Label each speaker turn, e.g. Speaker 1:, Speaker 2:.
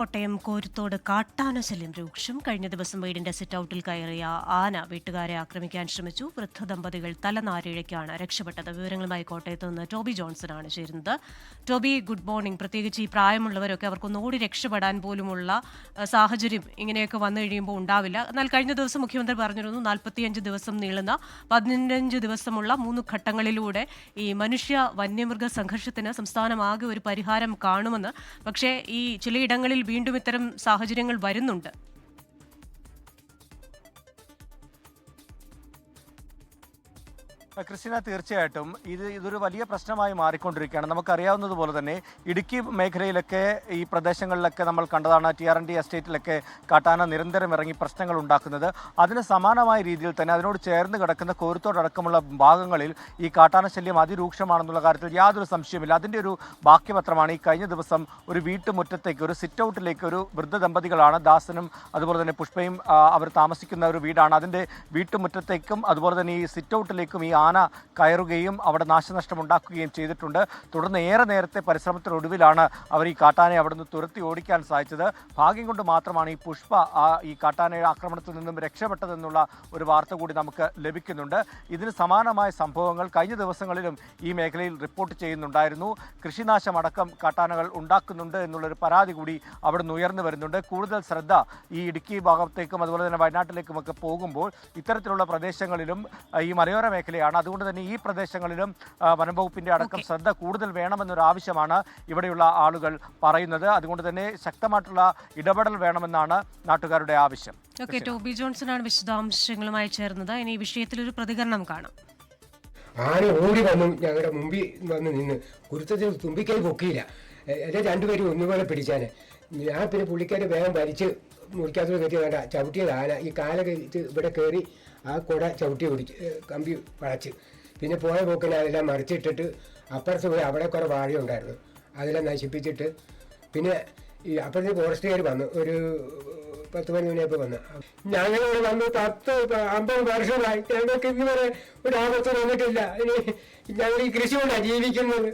Speaker 1: കോട്ടയം കോരുത്തോട് കാട്ടാനശല്യം രൂക്ഷം. കഴിഞ്ഞ ദിവസം വീടിന്റെ സിറ്റൌട്ടിൽ കയറിയ ആന വീട്ടുകാരെ ആക്രമിക്കാൻ ശ്രമിച്ചു. വൃദ്ധ ദമ്പതികൾ തലനാരിഴയ്ക്കാണ് രക്ഷപ്പെട്ടത്. വിവരങ്ങളുമായി കോട്ടയത്ത് നിന്ന് ടോബി ജോൺസൺ ആണ് ചേരുന്നത്. Toby good morning. പ്രത്യേകിച്ച് ഈ പ്രായമുള്ളവരൊക്കെ അവർക്കൊന്ന് ഓടി രക്ഷപ്പെടാൻ പോലുമുള്ള സാഹചര്യം ഇങ്ങനെയൊക്കെ വന്നു കഴിയുമ്പോൾ ഉണ്ടാവില്ല. എന്നാൽ കഴിഞ്ഞ ദിവസം മുഖ്യമന്ത്രി പറഞ്ഞിരുന്നു നാൽപ്പത്തിയഞ്ച് ദിവസം നീളുന്ന പതിനഞ്ച് ദിവസമുള്ള മൂന്ന് ഘട്ടങ്ങളിലൂടെ ഈ മനുഷ്യ വന്യമൃഗ സംഘർഷത്തിന് സംസ്ഥാനമാകെ ഒരു പരിഹാരം കാണുമെന്ന്. പക്ഷേ ഈ ചിലയിടങ്ങളിൽ വീണ്ടും ഇത്തരം സാഹചര്യങ്ങൾ വരുന്നുണ്ട്.
Speaker 2: ക്രിസ്tina തീർച്ചയായിട്ടും ഇത് ഇതൊരു വലിയ പ്രശ്നമായി മാറിക്കൊണ്ടിരിക്കുകയാണ്. നമുക്കറിയാവുന്നതുപോലെ തന്നെ ഇടുക്കി മേഖലയിലൊക്കെ ഈ പ്രദേശങ്ങളിലൊക്കെ നമ്മൾ കണ്ടതാണ് ടി ആർ എൻ ഡി എസ്റ്റേറ്റിലൊക്കെ കാട്ടാന നിരന്തരം ഇറങ്ങി പ്രശ്നങ്ങൾ ഉണ്ടാക്കുന്നത്. അതിന് സമാനമായ രീതിയിൽ തന്നെ അതിനോട് ചേർന്ന് കിടക്കുന്ന കോരുത്തോടക്കമുള്ള ഭാഗങ്ങളിൽ ഈ കാട്ടാന ശല്യം അതിരൂക്ഷമാണെന്നുള്ള കാര്യത്തിൽ യാതൊരു സംശയമില്ല അതിന്റെ ഒരു ബാക്കിപത്രമാണ് ഈ കഴിഞ്ഞ ദിവസം ഒരു വീട്ടുമുറ്റത്തേക്ക് ഒരു സിറ്റ് ഔട്ടിലേക്ക് ഒരു വൃദ്ധ ദമ്പതികളാണ് ദാസനും അതുപോലെ തന്നെ പുഷ്പയും അവർ താമസിക്കുന്ന ഒരു വീടാണ്. അതിന്റെ വീട്ടുമുറ്റത്തേക്കും അതുപോലെ തന്നെ ഈ സിറ്റ് ഔട്ടിലേക്കും ഈ ആന കയറുകയും അവിടെ നാശനഷ്ടമുണ്ടാക്കുകയും ചെയ്തിട്ടുണ്ട്. തുടർന്ന് ഏറെ നേരത്തെ പരിശ്രമത്തിനൊടുവിലാണ് അവർ ഈ കാട്ടാനെ അവിടെ നിന്ന് തുരത്തി ഓടിക്കാൻ സാധിച്ചത്. ഭാഗ്യം കൊണ്ട് മാത്രമാണ് ഈ പുഷ്പ ഈ കാട്ടാനയുടെ ആക്രമണത്തിൽ നിന്നും രക്ഷപ്പെട്ടതെന്നുള്ള ഒരു വാർത്ത കൂടി നമുക്ക് ലഭിക്കുന്നുണ്ട്. ഇതിന് സമാനമായ സംഭവങ്ങൾ കഴിഞ്ഞ ദിവസങ്ങളിലും ഈ മേഖലയിൽ റിപ്പോർട്ട് ചെയ്യുന്നുണ്ടായിരുന്നു. കൃഷിനാശമടക്കം കാട്ടാനകൾ ഉണ്ടാക്കുന്നുണ്ട് എന്നുള്ളൊരു പരാതി കൂടി അവിടെ നിന്ന് ഉയർന്നു വരുന്നുണ്ട്. കൂടുതൽ ശ്രദ്ധ ഈ ഇടുക്കി ഭാഗത്തേക്കും അതുപോലെ തന്നെ വയനാട്ടിലേക്കുമൊക്കെ പോകുമ്പോൾ ഇത്തരത്തിലുള്ള പ്രദേശങ്ങളിലും ഈ മലയോര മേഖലയാണ് അതുകൊണ്ട് തന്നെ ഈ പ്രദേശങ്ങളിലും വനംവകുപ്പിന്റെ അടക്കം ശ്രദ്ധ കൂടുതൽ വേണമെന്നൊരു ആവശ്യമാണ് ഇവിടെയുള്ള ആളുകൾ പറയുന്നത്. അതുകൊണ്ട് തന്നെ ശക്തമായിട്ടുള്ള ഇടപെടൽ വേണമെന്നാണ് നാട്ടുകാരുടെ ആവശ്യം.
Speaker 1: ഓക്കെ ടോബി ജോൺസൺ ആണ് വിശദാംശങ്ങളുമായി ചേർന്നത്. ഇനി ഈ വിഷയത്തിൽ ഒരു പ്രതികരണം കാണാം.
Speaker 3: ആന ഓടി വന്നു ഞങ്ങളുടെ മുമ്പിൽ വന്ന് നിന്ന് കുരുത്തത്തിൽ തുമ്പിക്കൈ പൊക്കിയില്ല. എന്നെ രണ്ടുപേരും ഒന്നുപോലെ പിടിച്ചാനെ. ഞാൻ പിന്നെ പുള്ളിക്കാരെ വേഗം വലിച്ച് മുറിക്കാത്തത് കയറ്റി വേണ്ട ചവിട്ടിയത്. ആന ഈ കാല ഇത് ഇവിടെ കയറി ആ കുട ചവിട്ടി പിടിച്ച് കമ്പി വളച്ച്. പിന്നെ പോയ പോക്കിന് അതെല്ലാം മറിച്ചിട്ടിട്ട് അപ്പുറത്ത് പോയി അവിടെ കുറെ വാഴയുണ്ടായിരുന്നു അതെല്ലാം നശിപ്പിച്ചിട്ട് പിന്നെ ഈ അപ്പുറത്ത് ഫോറസ്റ്റുകാർ വന്നു. ഒരു പത്ത് പതിനൊന്ന് മണിയപ്പോൾ വന്നു. ഞങ്ങൾ വന്ന് പത്ത് അമ്പത് വർഷമായി. ഞങ്ങൾക്ക് ഇന്ന് വരെ ഒരു ആപത്ത് വന്നിട്ടില്ല. ഇനി ഞങ്ങൾ ഈ കൃഷി കൊണ്ടാണ് ജീവിക്കുന്നത്